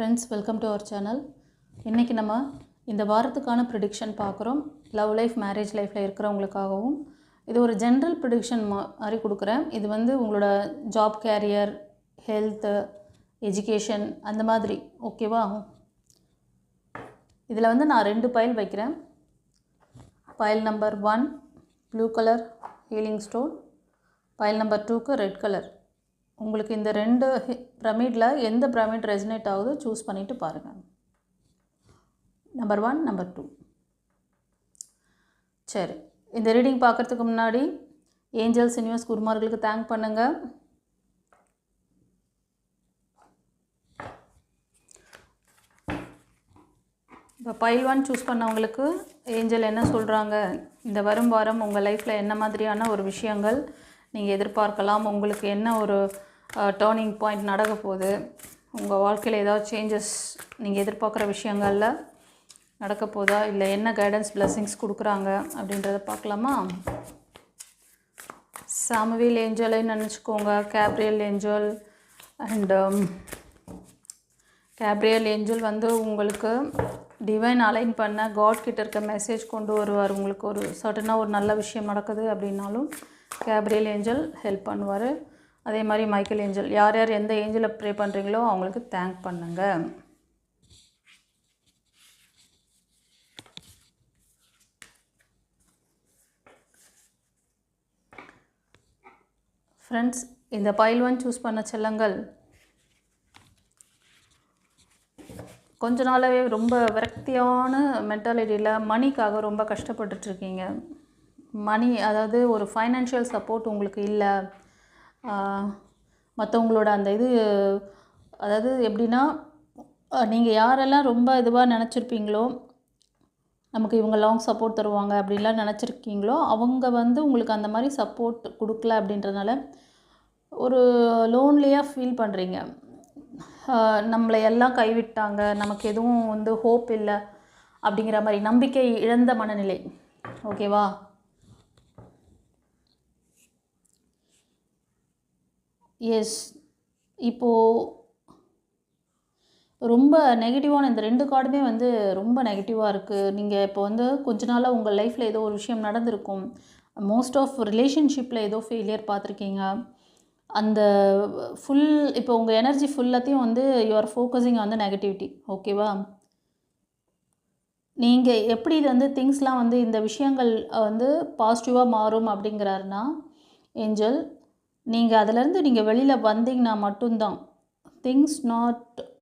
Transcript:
Friends welcome to our channel இன்றைக்கி நம்ம இந்த வாரத்துக்கான ப்ரிடிக்ஷன் பார்க்குறோம். லவ் லைஃப் மேரேஜ் லைஃப்பில் இருக்கிறவங்களுக்காகவும். இது ஒரு ஜென்ரல் ப்ரிடிக்ஷன் மாதிரி கொடுக்குறேன். இது வந்து உங்களோட ஜாப் கேரியர் ஹெல்த்து எஜுகேஷன் அந்த மாதிரி ஓகேவா இதில் வந்து நான் ரெண்டு பைல் வைக்கிறேன். File number one blue colour healing stone file number டூக்கு ரெட் கலர் உங்களுக்கு இந்த ரெண்டு பிரமிடில் எந்த பிரமிட் ரெசினேட் ஆகுதோ சூஸ் பண்ணிவிட்டு பாருங்கள் நம்பர் ஒன் நம்பர் டூ. சரி இந்த ரீடிங் பார்க்குறதுக்கு முன்னாடி ஏஞ்சல்ஸ் யூனிவர்ஸ் குருமார்களுக்கு தேங்க் பண்ணுங்கள் இப்போ பைல் ஒன் சூஸ் பண்ணவங்களுக்கு ஏஞ்சல் என்ன சொல்கிறாங்க இந்த வரும் வாரம் உங்கள் லைஃப்பில் என்ன மாதிரியான ஒரு விஷயங்கள் நீங்கள் எதிர்பார்க்கலாம்? உங்களுக்கு என்ன ஒரு டேர்னிங் பாயிண்ட் நடக்க போகுது. உங்கள் வாழ்க்கையில் ஏதாவது சேஞ்சஸ் நீங்கள் எதிர்பார்க்குற விஷயங்களில் நடக்க போதா? இல்லை என்ன கைடன்ஸ் பிளெஸ்ஸிங்ஸ் கொடுக்குறாங்க அப்படின்றத பார்க்கலாமா? சாமுவேல் ஏஞ்சலை நினச்சிக்கோங்க. Gabriel angel and Gabriel um, angel வந்து உங்களுக்கு டிவைன் அலைன் பண்ண காட் கிட்ட இருக்க மெசேஜ் கொண்டு வருவார். உங்களுக்கு ஒரு சர்டனாக ஒரு நல்ல விஷயம் நடக்குது அப்படின்னாலும் கேப்ரியல் ஏஞ்சல் ஹெல்ப் பண்ணுவார். அதே மாதிரி மைக்கேல் ஏஞ்சல் யார் யார் எந்த ஏஞ்சலை ப்ரே பண்ணுறீங்களோ அவங்களுக்கு தேங்க் பண்ணுங்கள் ஃப்ரெண்ட்ஸ் இந்த பைல் ஒன் சூஸ் பண்ண செல்லங்கள் கொஞ்ச நாளாகவே ரொம்ப விரக்தியான மென்டாலிட்டியில் மணிக்காக ரொம்ப கஷ்டப்பட்டுட்ருக்கீங்க மணி அதாவது ஒரு ஃபைனான்ஷியல் சப்போர்ட் உங்களுக்கு இல்லை. மற்றவங்களோட அந்த இது அதாவது எப்படின்னா நீங்கள் யாரெல்லாம் ரொம்ப இதுவாக நினச்சிருப்பீங்களோ நமக்கு இவங்க லாங் சப்போர்ட் தருவாங்க அப்படின்லாம் நினச்சிருக்கீங்களோ அவங்க வந்து உங்களுக்கு அந்த மாதிரி சப்போர்ட் கொடுக்கல அப்படின்றதுனால ஒரு லோன்லியாக ஃபீல் பண்ணுறீங்க நம்மளை எல்லாம் கைவிட்டாங்க நமக்கு எதுவும் வந்து ஹோப் இல்லை அப்படிங்கிற மாதிரி நம்பிக்கை இழந்த மனநிலை. ஓகேவா எஸ் இப்போது ரொம்ப நெகட்டிவான இந்த ரெண்டு கார்டுமே வந்து ரொம்ப நெகட்டிவாக இருக்குது நீங்கள் இப்போ வந்து கொஞ்ச நாளாக உங்கள் லைஃப்பில் ஏதோ ஒரு விஷயம் நடந்திருக்கும். மோஸ்ட் ஆஃப் ரிலேஷன்ஷிப்பில் ஏதோ ஃபெயிலியர் பார்த்துருக்கீங்க. அந்த ஃபுல் இப்போ உங்கள் எனர்ஜி ஃபுல்லாத்தையும் வந்து யுவர் ஃபோக்கஸிங் வந்து நெகட்டிவிட்டி ஓகேவா நீங்கள் எப்படி இது வந்து திங்ஸ்லாம் வந்து இந்த விஷயங்கள் வந்து பாசிட்டிவாக மாறும் அப்படிங்கிறாருன்னா ஏஞ்சல் நீங்கள் அதிலேருந்து நீங்கள் வெளியில் வந்தீங்கன்னா மட்டும்தான். Things not